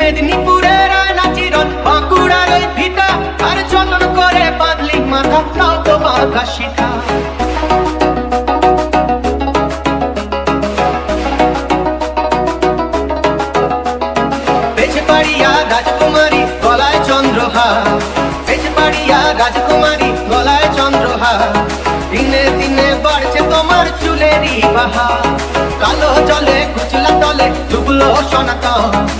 মেদিনীপুরের আয়না চিরন, বাঁকুড়ার ওই ভিটা। আর যতন করে বাঁধলি মাথা, তাও তো বাঁকা গলায় চন্দ্রহা পেছপাড়িয়া রাজকুমারী গলায় চন্দ্রহা দিনে দিনে বাড়ছে তোমার চুলেরই বাহা কালো জলে কুচলা তলে ডুবলো সনাতন।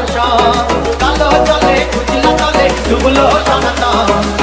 দর্শন কালো চলে উজলা চলে ডুবলো সনাতন।